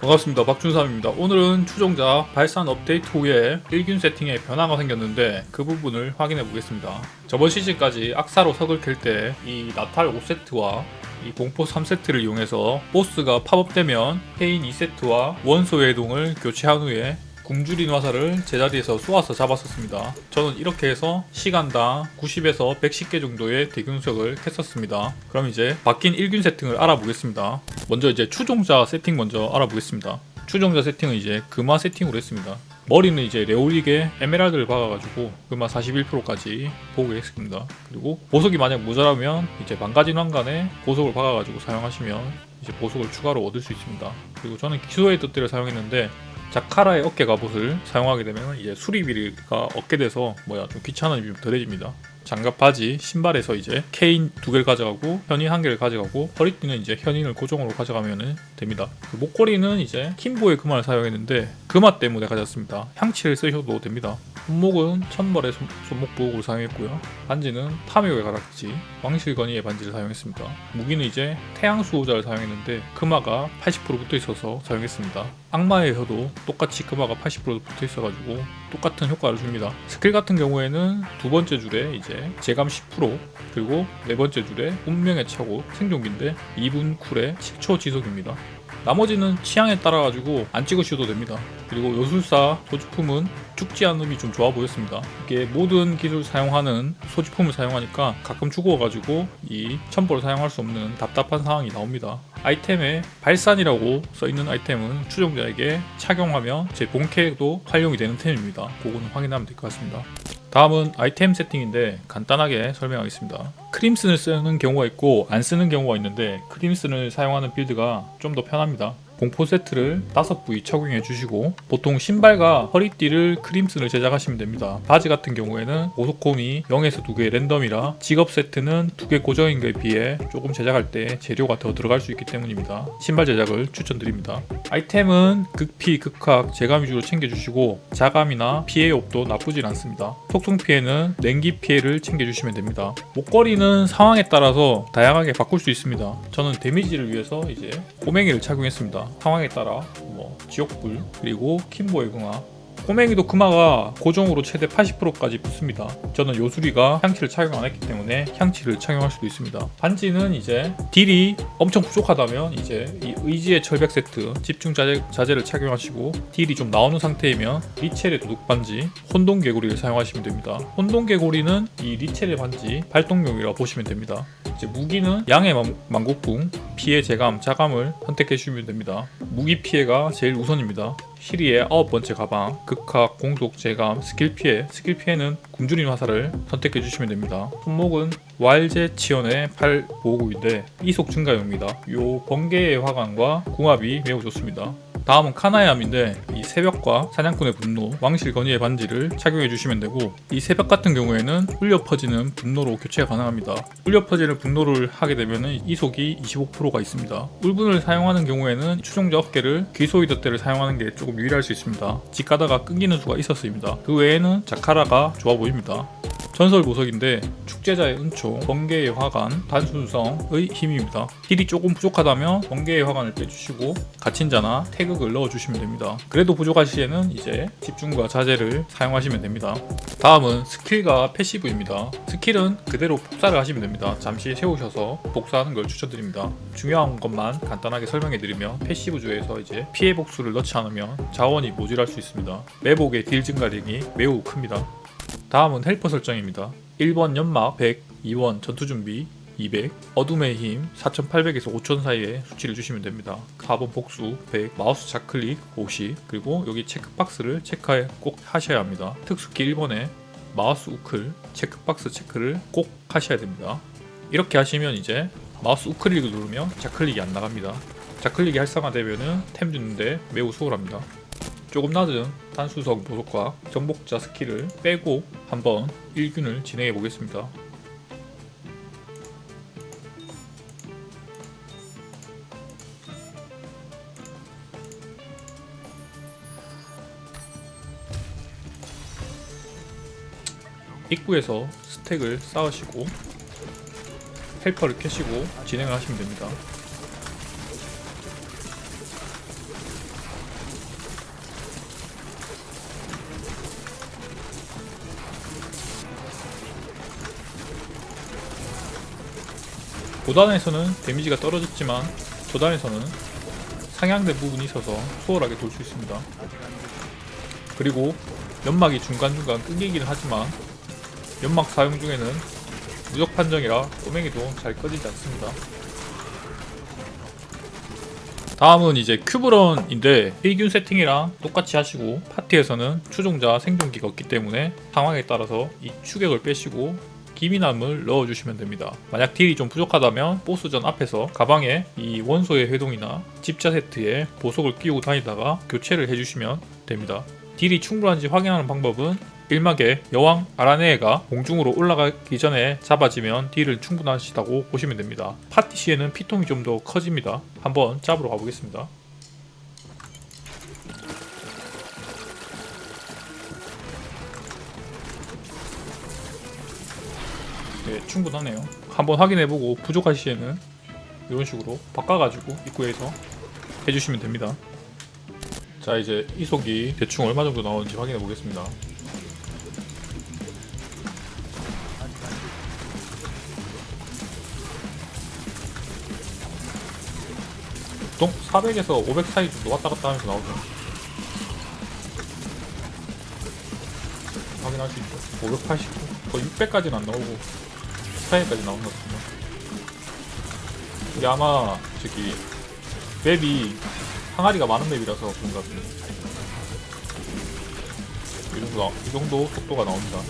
반갑습니다. 박준삼입니다. 오늘은 추종자 발산 업데이트 후에 일균 세팅에 변화가 생겼는데 그 부분을 확인해 보겠습니다. 저번 시즌까지 악사로 석을 캘 때 이 나탈 5세트와 이 공포 3세트를 이용해서 보스가 팝업되면 페인 2세트와 원소 외동을 교체한 후에 굶주린 화살을 제자리에서 쏘아서 잡았었습니다. 저는 이렇게 해서 시간당 90에서 110개 정도의 대균석을 했었습니다. 그럼 이제 바뀐 1균 세팅을 알아보겠습니다. 먼저 이제 추종자 세팅 먼저 알아보겠습니다. 추종자 세팅은 이제 금화 세팅으로 했습니다. 머리는 이제 레오릭에 에메랄드를 박아가지고 금화 41%까지 보호했습니다. 그리고 보석이 만약 모자라면 이제 망가진 황간에 보석을 박아가지고 사용하시면 이제 보석을 추가로 얻을 수 있습니다. 그리고 저는 기소의 뜻들을 사용했는데 자카라의 어깨 갑옷을 사용하게 되면 이제 수리비가 얻게 돼서 뭐야 좀 귀찮은 일이 좀 덜해집니다. 장갑 바지, 신발에서 이제 케인 두 개를 가져가고 현인 한 개를 가져가고 허리띠는 이제 현인을 고정으로 가져가면 됩니다. 그 목걸이는 이제 킴보의 금화를 사용했는데 금화 때문에 가졌습니다. 향치를 쓰셔도 됩니다. 손목은 천벌의 손, 손목 보호구를 사용했고요. 반지는 파묘의 가락지, 왕실건이의 반지를 사용했습니다. 무기는 이제 태양 수호자를 사용했는데 금화가 80% 붙어 있어서 사용했습니다. 악마의 혀도 똑같이 금화가 80% 붙어 있어가지고 똑같은 효과를 줍니다. 스킬 같은 경우에는 두 번째 줄에 이제 재감 10% 그리고 네 번째 줄에 운명의 차고 생존기인데 2분 쿨에 10초 지속입니다. 나머지는 취향에 따라 가지고 안 찍으셔도 됩니다. 그리고 요술사 소지품은 죽지 않음이 좀 좋아 보였습니다. 이게 모든 기술 사용하는 소지품을 사용하니까 가끔 죽어가지고 이 첨보를 사용할 수 없는 답답한 상황이 나옵니다. 아이템에 발산이라고 써있는 아이템은 추종자에게 착용하면 제 본캐도 활용이 되는 템입니다. 그거는 확인하면 될 것 같습니다. 다음은 아이템 세팅인데 간단하게 설명하겠습니다. 크림슨을 쓰는 경우가 있고 안 쓰는 경우가 있는데 크림슨을 사용하는 빌드가 좀 더 편합니다. 공포 세트를 5부위 착용해 주시고 보통 신발과 허리띠를 크림슨을 제작하시면 됩니다. 바지 같은 경우에는 오소콤이 0에서 2개 랜덤이라 직업 세트는 2개 고정인 것에 비해 조금 제작할 때 재료가 더 들어갈 수 있기 때문입니다. 신발 제작을 추천드립니다. 아이템은 극피, 극학, 재감 위주로 챙겨주시고 자감이나 피해 옵도 나쁘진 않습니다. 속성 피해는 냉기 피해를 챙겨주시면 됩니다. 목걸이는 상황에 따라서 다양하게 바꿀 수 있습니다. 저는 데미지를 위해서 이제 꼬맹이를 착용했습니다. 상황에 따라 뭐 지옥불 그리고 킴보의 금화 꼬맹이도 금화가 고정으로 최대 80%까지 붙습니다. 저는 요수리가 향치를 착용 안 했기 때문에 향치를 착용할 수도 있습니다. 반지는 이제 딜이 엄청 부족하다면 이제 이 의지의 철벽 세트 집중 자재, 자재를 착용하시고 딜이 좀 나오는 상태이면 리첼의 도둑 반지 혼동 개구리를 사용하시면 됩니다. 혼동 개구리는 이 리첼의 반지 발동용이라고 보시면 됩니다. 이제 무기는 양의 만- 만곡궁, 피해 재감, 자감을 선택해 주시면 됩니다. 무기 피해가 제일 우선입니다. 시리의 아홉 번째 가방, 극학, 공속, 재감, 스킬 피해, 스킬 피해는 굶주린 화살을 선택해 주시면 됩니다. 손목은 와일제 치연의 팔 보호구인데 이속 증가용입니다. 요 번개의 화관과 궁합이 매우 좋습니다. 다음은 카나야암인데 이 새벽과 사냥꾼의 분노, 왕실 건의의 반지를 착용해 주시면 되고 이 새벽 같은 경우에는 울려 퍼지는 분노로 교체가 가능합니다. 울려 퍼지는 분노를 하게 되면 이속이 25%가 있습니다. 울분을 사용하는 경우에는 추종자 어깨를 귀소이드 때를 사용하는 게 조금 유리할 수 있습니다. 집 가다가 끊기는 수가 있었습니다. 그 외에는 자카라가 좋아 보입니다. 전설 보석인데 축제자의 은총, 번개의 화관, 단순성의 힘입니다. 딜이 조금 부족하다면 번개의 화관을 빼주시고 갇힌 자나 태극을 넣어주시면 됩니다. 그래도 부족할 시에는 이제 집중과 자제를 사용하시면 됩니다. 다음은 스킬과 패시브입니다. 스킬은 그대로 복사를 하시면 됩니다. 잠시 세우셔서 복사하는 걸 추천드립니다. 중요한 것만 간단하게 설명해드리면 패시브 주에서 이제 피해 복수를 넣지 않으면 자원이 모질할 수 있습니다. 매복의 딜 증가력이 매우 큽니다. 다음은 헬퍼 설정입니다. 1번 연막 100, 2번 전투 준비 200, 어둠의 힘 4800에서 5000 사이에 수치를 주시면 됩니다. 4번 복수 100, 마우스 좌클릭 50, 그리고 여기 체크박스를 체크해 꼭 하셔야 합니다. 특수키 1번에 마우스 우클 체크박스 체크를 꼭 하셔야 됩니다. 이렇게 하시면 이제 마우스 우클릭을 누르면 좌클릭이 안 나갑니다. 좌클릭이 활성화되면은 템 주는데 매우 수월합니다. 조금 낮은 단수석 보석과 정복자 스킬을 빼고 한번 1균을 진행해 보겠습니다. 입구에서 스택을 쌓으시고 헬퍼를 켜시고 진행을 하시면 됩니다. 고단에서는 데미지가 떨어졌지만 저단에서는 상향된 부분이 있어서 수월하게 돌 수 있습니다. 그리고 연막이 중간중간 끊기긴 하지만 연막 사용 중에는 무적 판정이라 꼬맹이도 잘 꺼지지 않습니다. 다음은 이제 큐브런인데 필균 세팅이랑 똑같이 하시고 파티에서는 추종자 생존기가 없기 때문에 상황에 따라서 이 추격을 빼시고 기미남을 넣어주시면 됩니다. 만약 딜이 좀 부족하다면 보스전 앞에서 가방에 이 원소의 회동이나 집자 세트에 보석을 끼우고 다니다가 교체를 해주시면 됩니다. 딜이 충분한지 확인하는 방법은 1막의 여왕 아라네가 공중으로 올라가기 전에 잡아지면 딜을 충분하시다고 보시면 됩니다. 파티 시에는 피통이 좀 더 커집니다. 한번 잡으러 가보겠습니다. 네, 충분하네요. 한번 확인해보고 부족할 시에는 이런 식으로 바꿔가지고 입구에서 해주시면 됩니다. 자 이제 이속이 대충 얼마 정도 나오는지 확인해 보겠습니다. 보통 400에서 500 사이 정도 왔다 갔다 하면서 나오죠. 확인할 수 있죠. 589, 거의 600까지는 안 나오고 400까지 나오는 것 같습니다. 이게 아마 저기 맵이 항아리가 많은 맵이라서 그런 것 같습니다. 이 정도, 나- 이 정도 속도가 나옵니다.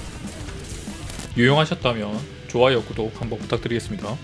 유용하셨다면 좋아요, 구독 한번 부탁드리겠습니다.